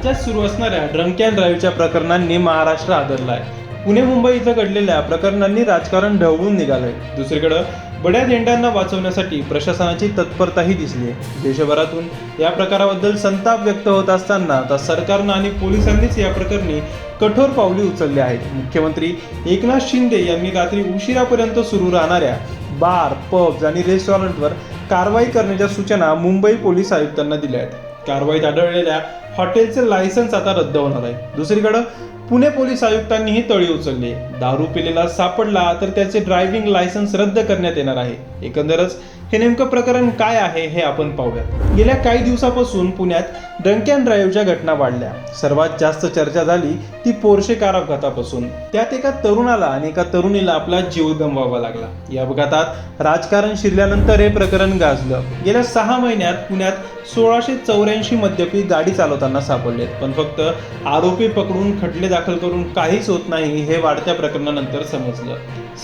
राज्यात सुरू असणाऱ्या ड्रंक अँड ड्राईव्हच्या प्रकरणांनी महाराष्ट्र आदरलाय. पुणे मुंबई इथं घडलेल्या प्रकरणांनी राजकारण ढवळून निघालंय. दुसरीकडं बड्या झेंड्यांना वाचवण्यासाठी प्रशासनाची तत्परताही दिसली आहे. देशभरातून या प्रकाराबद्दल संताप व्यक्त होत असताना आता सरकारनं आणि पोलिसांनीच या प्रकरणी कठोर पावली उचलली आहेत. मुख्यमंत्री एकनाथ शिंदे यांनी रात्री उशिरापर्यंत सुरू राहणाऱ्या बार पब्स आणि रेस्टॉरंटवर कारवाई करण्याच्या सूचना मुंबई पोलीस आयुक्तांना दिल्या आहेत. कारवाईत आढळलेल्या हॉटेलचे लायसन्स आता रद्द होणार आहे. दुसरीकडं पुणे पोलीस आयुक्तांनीही तळी उचलली. दारू पिलेला सापडला तर त्याचे ड्रायव्हिंग लायसन्स रद्द करण्यात येणार आहे. एकंदरच हे नेमकं प्रकरण काय आहे हे आपण पाहूया गेल्या काही दिवसापासून पुण्यात ड्रंक अँड ड्राईव्हच्या घटना वाढल्या. सर्वात जास्त चर्चा झाली ती पोरशे कार अपघातापासून त्यात एका तरुणाला आणि एका तरुणीला आपला जीव गमवावा लागला. या अपघातात राजकारण शिरल्यानंतर हे प्रकरण गाजलं. गेल्या सहा महिन्यात पुण्यात सोळाशे चौऱ्याऐंशी मद्यपी गाडी चालवताना सापडलेत पण फक्त आरोपी पकडून खटले दाखल करून काहीच होत नाही हे वाढत्या प्रकरणानंतर समजलं.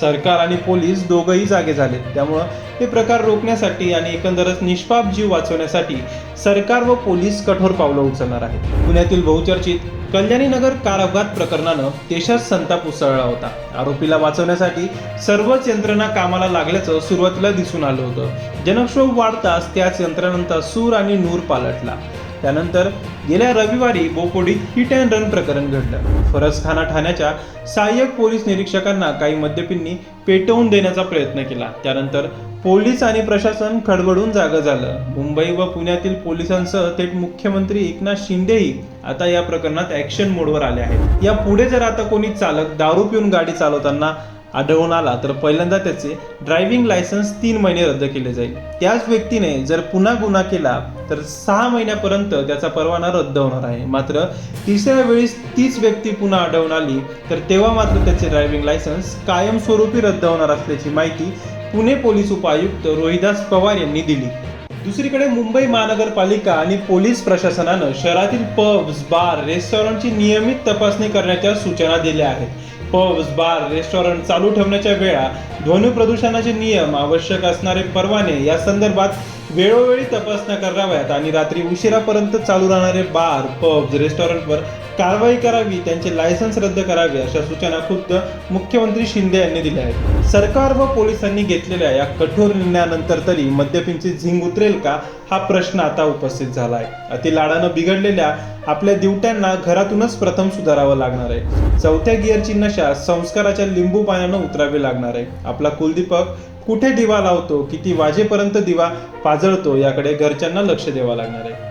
सरकार आणि पोलीस दोघंही जागे झालेत त्यामुळं हे प्रकार रोखण्यासाठी आणि एकंदरच निष्पाप जीव वाचवण्यासाठी सरकार व पोलीस कठोर पावलं उचलणार आहेत. पुण्यातील बहुचर्चित कल्याणी नगर कार अपघात प्रकरणानं देशात संताप उसळला होता. आरोपीला वाचवण्यासाठी सर्वच यंत्रणा कामाला लागल्याचं सुरुवातीला दिसून आलं होतं. जनक्षोभ वाढताच त्याच यंत्रणांचा सूर आणि नूर पालटला. त्यानंतर गेल्या रविवारी बोपोडीत हिट अँड रन प्रकरण घडलं. फरसखाना ठाण्याच्या सहाय्यक पोलीस निरीक्षकांना काही मद्यपींनी पेटवून देण्याचा प्रयत्न केला. त्यानंतर पोलीस आणि प्रशासन खडबडून जागं झालं. मुंबई व पुण्यातील पोलिसांसह थेट मुख्यमंत्री एकनाथ शिंदेही आता या प्रकरणात ऍक्शन मोडवर आले आहेत. या पुढे जर आता कोणी चालक दारू पिऊन गाडी चालवताना आढळून आला तर पहिल्यांदा त्याचे ड्रायव्हिंग लायसन्स तीन महिने रद्द केले जाईल. त्याच व्यक्तीने जर पुन्हा गुन्हा केला तर सहा महिन्यापर्यंत त्याचा परवाना रद्द होणार आहे. मात्र तिसऱ्या वेळेस तीच व्यक्ती पुन्हा आढळून आली तर तेव्हा मात्र त्याचे ड्रायव्हिंग लायसन्स कायमस्वरूपी रद्द होणार असल्याची माहिती पुणे पोलीस उपायुक्त रोहिदास पवार यांनी दिली. दुसरीकडे मुंबई महानगरपालिका आणि पोलीस प्रशासनानं शहरातील पब्स बार रेस्टॉरंटची नियमित तपासणी करण्याच्या सूचना दिल्या आहेत. पब्स बार रेस्टॉरंट चालू ठेवण्याच्या वेळा ध्वनी प्रदूषणाचे नियम आवश्यक असणारे परवाने या संदर्भात वेळोवेळी तपासण्या कराव्यात आणि रात्री उशिरापर्यंत चालू राहणारे बार पब्स रेस्टॉरंटवर कारवाई करावी त्यांचे लायसन्स रद्द करावे अशा सूचना खुद्द मुख्यमंत्री शिंदे यांनी दिल्या आहेत. सरकार व पोलिसांनी घेतलेल्या या कठोर निर्णयानंतर तरी मद्यपींची झिंग उतरेल का हा प्रश्न आता उपस्थित झाला आहे. अति लाडानं बिघडलेल्या आपल्या दिवट्यांना घरातूनच प्रथम सुधारावं लागणार आहे. चौथ्या गिअरची नशा संस्काराच्या लिंबू पाण्यानं उतरावी लागणार आहे. आपला कुलदीपक कुठे दिवा लावतो किती वाजेपर्यंत दिवा पाजळतो याकडे घरच्यांना लक्ष द्यावं लागणार आहे.